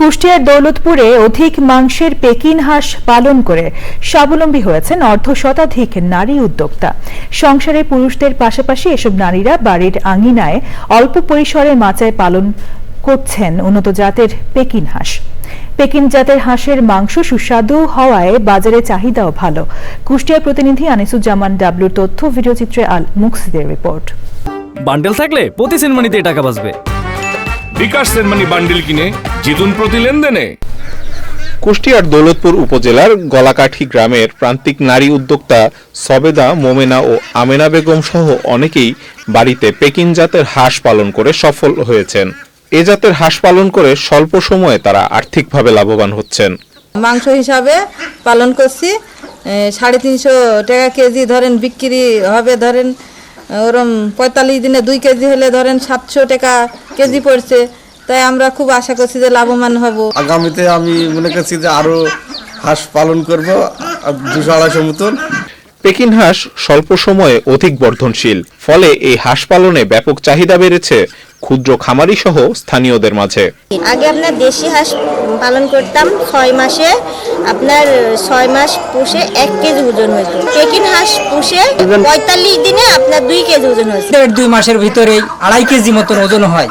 কুষ্টিয়ার দৌলতপুরে অধিক মাংসের পেকিন হাঁস পালন করে স্বাবলম্বী হয়েছেন অর্ধ শতাধিক নারী উদ্যোক্তা। সংসারে পুরুষদের পাশাপাশি এসব নারীরা বাড়ির আঙিনায় অল্প পরিসরে মাচায় পালন করছেন উন্নত জাতের পেকিন হাঁস। পেকিন জাতের হাঁসের মাংস সুস্বাদু হওয়ায় বাজারে চাহিদাও ভালো। কুষ্টিয়ার প্রতিনিধি আনিসুজ্জামান ডাবলুর তথ্য, ভিডিওচিত্রে আল মুকসিদের রিপোর্ট। বান্ডেল থাকলে প্রতি সেনমানিতে টাকা বাঁচবে। বিকাশ সেনমানি বান্ডিল কিনে জিতুন প্রতি লেনদেনে। কুষ্টিয়ার দৌলতপুর উপজেলার গলাকাঠি গ্রামের প্রান্তিক নারী উদ্যোক্তা সবেদা মোমেনা ও আমেনা বেগম সহ অনেকেই বাড়িতে পেকিন জাতের হাঁস পালন করে সফল হয়েছেন। এ জাতের হাঁস পালন করে স্বল্প সময়ে তারা আর্থিকভাবে লাভবান হচ্ছেন। মাংস হিসাবে পালন করছি। সাড়ে তিনশো টাকা কেজি ধরেন বিক্রি হবে ধরেন। ওরম পঁয়তাল্লিশ দিনে দুই কেজি হলে ধরেন সাতশো টাকা কেজি পড়ছে। তাই আমরা খুব আশা করছি যে লাভবান হব। আগামীতে আমি মনে করছি যে আরও হাঁস পালন করব, দুশো আড়াইশো মতন। পেকিন হাঁস স্বল্প সময়ে অধিক বর্ধনশীল। ফলে এই হাঁস পালনে ব্যাপক চাহিদা বেড়েছে ক্ষুদ্র খামারি সহ স্থানীয়দের মাঝে। আগে আপনার দেশি হাঁস পালন করতাম ছয় মাসে। আপনার ছয় মাস পুষে এক কেজি ওজন হতো পেকিন হাঁস পুষে পঁয়তাল্লিশ দিনে আপনার দুই কেজি ওজন হয়েছে। দেড় দুই মাসের ভিতরেই আড়াই কেজি মতন ওজন হয়।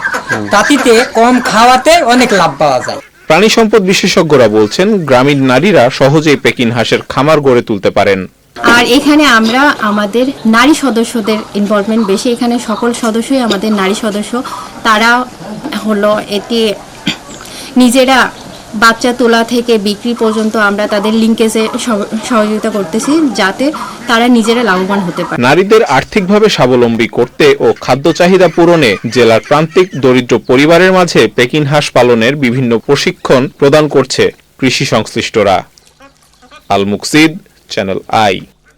তাতিতে কম খাওয়াতে অনেক লাভ পাওয়া যায়। প্রাণী সম্পদ বিশেষজ্ঞরা বলছেন গ্রামীণ নারীরা সহজেই পেকিন হাঁসের খামার গড়ে তুলতে পারেন। আর এখানে আমরা আমাদের নারী সদস্যদের ইনভলভমেন্ট বেশি। এখানে সকল সদস্যই আমাদের নারী সদস্য। তারা হলো এটি নিজেরা বাচ্চা তোলা থেকে বিক্রি পর্যন্ত আমরা তাদের লিঙ্কেজে সহযোগিতা করতেছি যাতে তারা নিজেরা লাভবান হতে পারে। নারীদের আর্থিকভাবে স্বাবলম্বী করতে ও খাদ্য চাহিদা পূরণে জেলার প্রান্তিক দরিদ্র পরিবারের মাঝে পেকিন হাঁস পালনের বিভিন্ন প্রশিক্ষণ প্রদান করছে কৃষি সংশ্লিষ্টরা। আল মুকসিদ channel I.